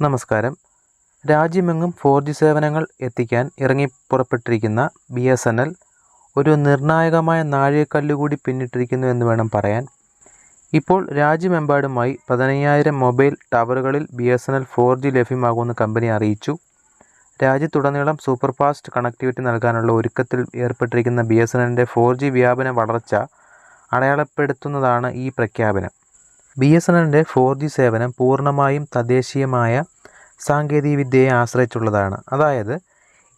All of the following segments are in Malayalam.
നമസ്കാരം. രാജ്യമെങ്ങും ഫോർ ജി സേവനങ്ങൾ എത്തിക്കാൻ ഇറങ്ങി പുറപ്പെട്ടിരിക്കുന്ന ബി എസ് എൻ എൽ ഒരു നിർണായകമായ നാഴികക്കല്ലുകൂടി പിന്നിട്ടിരിക്കുന്നു എന്ന് വേണം പറയാൻ. ഇപ്പോൾ രാജ്യമെമ്പാടുമായി പതിനയ്യായിരം mobile ടവറുകളിൽ B S N L four G ലഭ്യമാകുമെന്ന് കമ്പനി അറിയിച്ചു. രാജ്യത്തുടനീളം സൂപ്പർ ഫാസ്റ്റ് കണക്ടിവിറ്റി നൽകാനുള്ള ഒരുക്കത്തിൽ ഏർപ്പെട്ടിരിക്കുന്ന ബി എസ് എൻ എല്ലിന്റെ ഫോർ ജി വ്യാപന വളർച്ച അടയാളപ്പെടുത്തുന്നതാണ് ഈ പ്രഖ്യാപനം. ബി എസ് എൻ എല്ലിന്റെ ഫോർ ജി സേവനം പൂർണമായും തദ്ദേശീയമായ സാങ്കേതികവിദ്യയെ ആശ്രയിച്ചുള്ളതാണ്. അതായത്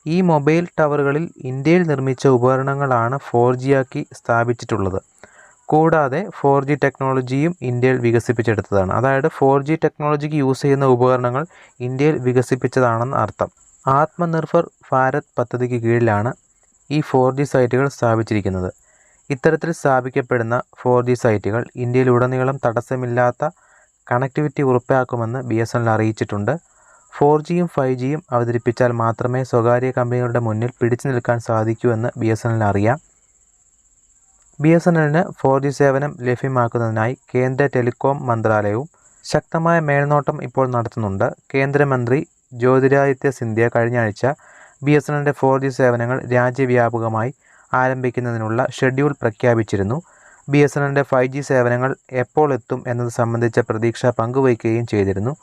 ഈ മൊബൈൽ ടവറുകളിൽ ഇന്ത്യയിൽ നിർമ്മിച്ച ഉപകരണങ്ങളാണ് ഫോർ ജി ആക്കി സ്ഥാപിച്ചിട്ടുള്ളത്. കൂടാതെ ഫോർ ജി ടെക്നോളജിയും ഇന്ത്യയിൽ വികസിപ്പിച്ചെടുത്തതാണ്. അതായത് ഫോർ ജി ടെക്നോളജിക്ക് യൂസ് ചെയ്യുന്ന ഉപകരണങ്ങൾ ഇന്ത്യയിൽ വികസിപ്പിച്ചതാണെന്ന് അർത്ഥം. ആത്മനിർഭർ ഭാരത് പദ്ധതിക്ക് കീഴിലാണ് ഈ ഫോർ ജി സൈറ്റുകൾ സ്ഥാപിച്ചിരിക്കുന്നത്. ഇത്തരത്തിൽ സ്ഥാപിക്കപ്പെടുന്ന ഫോർ ജി സൈറ്റുകൾ ഇന്ത്യയിലുടനീളം തടസ്സമില്ലാത്ത കണക്ടിവിറ്റി ഉറപ്പാക്കുമെന്ന് ബി എസ് എൻ എൽ അറിയിച്ചിട്ടുണ്ട്. ഫോർ ജിയും ഫൈവ് ജിയും അവതരിപ്പിച്ചാൽ മാത്രമേ സ്വകാര്യ കമ്പനികളുടെ മുന്നിൽ പിടിച്ചു നിൽക്കാൻ സാധിക്കൂ എന്ന് ബി എസ് എൻ എൽ അറിയാം. ബി എസ് എൻ എല്ലിന് ഫോർ ജി സേവനം ലഭ്യമാക്കുന്നതിനായി കേന്ദ്ര ടെലികോം മന്ത്രാലയവും ശക്തമായ മേൽനോട്ടം ഇപ്പോൾ നടത്തുന്നുണ്ട്. കേന്ദ്രമന്ത്രി ജ്യോതിരാദിത്യ സിന്ധ്യ കഴിഞ്ഞ ആഴ്ച ബി എസ് എൻ എല്ലിന്റെ ഫോർ ജി സേവനങ്ങൾ രാജ്യവ്യാപകമായി ആരംഭിക്കുന്നതിനുള്ള ഷെഡ്യൂൾ പ്രഖ്യാപിച്ചിരുന്നു. B S N five G സേവനങ്ങൾ എപ്പോൾ എത്തും എന്നത് സംബന്ധിച്ച പ്രതീക്ഷ പങ്കുവയ്ക്കുകയും ചെയ്തിരുന്നു.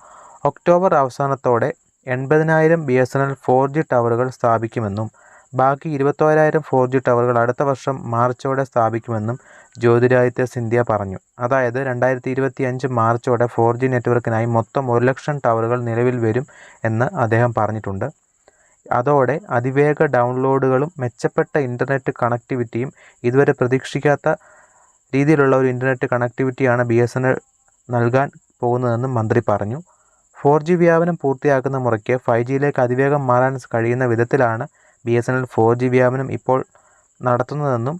ഒക്ടോബർ അവസാനത്തോടെ എൺപതിനായിരം B S N L four G ടവറുകൾ സ്ഥാപിക്കുമെന്നും ബാക്കി ഇരുപത്തോരായിരം ഫോർ ജി ടവറുകൾ അടുത്ത വർഷം മാർച്ചോടെ സ്ഥാപിക്കുമെന്നും ജ്യോതിരാദിത്യ സിന്ധ്യ പറഞ്ഞു. അതായത് രണ്ടായിരത്തി ഇരുപത്തി അഞ്ച് മാർച്ചോടെ ഫോർ ജി നെറ്റ്വർക്കിനായി മൊത്തം ഒരു ലക്ഷം ടവറുകൾ നിലവിൽ വരും എന്ന് അദ്ദേഹം പറഞ്ഞിട്ടുണ്ട്. അതോടെ അതിവേഗ ഡൗൺലോഡുകളും മെച്ചപ്പെട്ട ഇന്റർനെറ്റ് കണക്ടിവിറ്റിയും ഇതുവരെ പ്രതീക്ഷിക്കാത്ത രീതിയിലുള്ള ഒരു ഇന്റർനെറ്റ് കണക്ടിവിറ്റിയാണ് ബി എസ് എൻ എൽ നൽകാൻ പോകുന്നതെന്നും മന്ത്രി പറഞ്ഞു. ഫോർ ജി വ്യാപനം പൂർത്തിയാക്കുന്ന മുറയ്ക്ക് ഫൈവ് ജിയിലേക്ക് അതിവേഗം മാറാൻ കഴിയുന്ന വിധത്തിലാണ് B S N L four G വ്യാപനം ഇപ്പോൾ നടത്തുന്നതെന്നും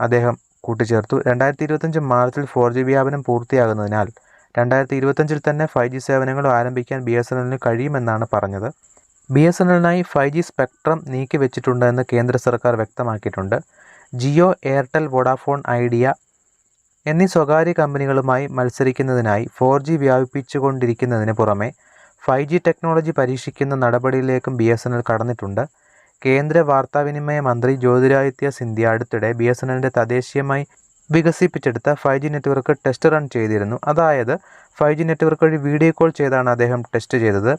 അദ്ദേഹം കൂട്ടിച്ചേർത്തു. രണ്ടായിരത്തി ഇരുപത്തഞ്ച് മാർച്ചിൽ ഫോർ ജി വ്യാപനം പൂർത്തിയാകുന്നതിനാൽ രണ്ടായിരത്തി ഇരുപത്തഞ്ചിൽ തന്നെ ഫൈവ് ജി സേവനങ്ങൾ ആരംഭിക്കാൻ ബി എസ് എൻ എല്ലിന് കഴിയുമെന്നാണ് പറഞ്ഞത്. ബി എസ് എൻ എല്ലിനായി ഫൈവ് ജി സ്പെക്ട്രം നീക്കി വെച്ചിട്ടുണ്ട് എന്ന് കേന്ദ്ര സർക്കാർ വ്യക്തമാക്കിയിട്ടുണ്ട്. ജിയോ എയർടെൽ വോഡാഫോൺ ഐഡിയ എന്നീ സ്വകാര്യ കമ്പനികളുമായി മത്സരിക്കുന്നതിനായി ഫോർ ജി വ്യാപിപ്പിച്ചുകൊണ്ടിരിക്കുന്നതിന് പുറമെ ഫൈവ് ജി ടെക്നോളജി പരീക്ഷിക്കുന്ന നടപടിയിലേക്കും ബി എസ് എൻ എൽ കടന്നിട്ടുണ്ട്. കേന്ദ്ര വാർത്താവിനിമയ മന്ത്രി ജ്യോതിരാദിത്യ സിന്ധ്യ അടുത്തിടെ ബി എസ് എൻ എല്ലിന്റെ തദ്ദേശീയമായി വികസിപ്പിച്ചെടുത്ത five G network test run ചെയ്തിരുന്നു. അതായത് ഫൈവ് ജി നെറ്റ്വർക്ക് വഴി വീഡിയോ കോൾ ചെയ്താണ് അദ്ദേഹം ടെസ്റ്റ് ചെയ്തത്.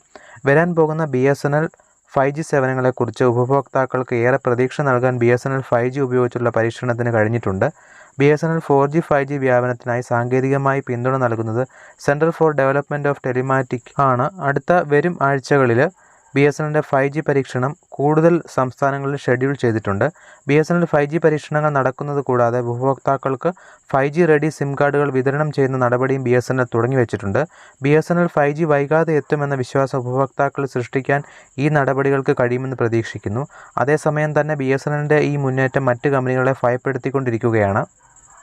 വരാൻ പോകുന്ന B S N L five G സേവനങ്ങളെക്കുറിച്ച് ഉപഭോക്താക്കൾക്ക് ഏറെ പ്രതീക്ഷ നൽകാൻ B S N L five G ഉപയോഗിച്ചുള്ള പരീക്ഷണത്തിന് കഴിഞ്ഞിട്ടുണ്ട്. B S N L four G five G വ്യാപനത്തിനായി സാങ്കേതികമായി പിന്തുണ നൽകുന്നത് central for development of telematic ആണ്. അടുത്ത വരും ആഴ്ചകളിൽ ബി എസ് എൻ എല്ലിന്റെ ഫൈവ് ജി പരീക്ഷണം കൂടുതൽ സംസ്ഥാനങ്ങളിൽ ഷെഡ്യൂൾ ചെയ്തിട്ടുണ്ട്. B S N L five G പരീക്ഷണങ്ങൾ നടക്കുന്നത് കൂടാതെ ഉപഭോക്താക്കൾക്ക് ഫൈവ് ജി റെഡി സിം കാർഡുകൾ വിതരണം ചെയ്യുന്ന നടപടിയും ബി എസ് എൻ എൽ തുടങ്ങി വെച്ചിട്ടുണ്ട്. B S N L five G വൈകാതെ എത്തുമെന്ന വിശ്വാസം ഉപഭോക്താക്കൾ സൃഷ്ടിക്കാൻ ഈ നടപടികൾക്ക് കഴിയുമെന്ന് പ്രതീക്ഷിക്കുന്നു. അതേസമയം തന്നെ ബി എസ് എൻ എല്ലിന്റെ ഈ മുന്നേറ്റം മറ്റ് കമ്പനികളെ ഭയപ്പെടുത്തിക്കൊണ്ടിരിക്കുകയാണ്.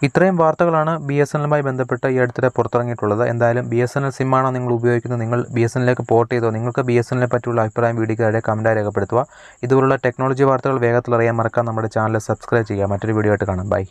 ഇത്രയും വാർത്തകളാണ് ബി എസ് എല്ലുമായി ബന്ധപ്പെട്ട് ഈ അടുത്തിടെ പുറത്തിറങ്ങിയിട്ടുള്ളത്. എന്തായാലും ബി എസ് എൻ എൽ സിമ്മാണോ നിങ്ങൾ ഉപയോഗിക്കുന്നത്? നിങ്ങൾ ബി എസ് എല്ലിലേക്ക് പോർട്ട് ചെയ്തോ? നിങ്ങൾക്ക് ബി എസ് എല്ലിനെ പറ്റിയുള്ള അഭിപ്രായം വീഡിയോക്കാരുടെ കമന്റായി രേഖപ്പെടുത്തുക. ഇതുപോലുള്ള ടെക്നോളജി വാർത്തകൾ വേഗത്തിൽ അറിയാൻ മറക്കാൻ നമ്മുടെ ചാനൽ സബ്സ്ക്രൈബ് ചെയ്യുക. മറ്റൊരു വീഡിയോ ആയിട്ട് കാണാം. ബൈ.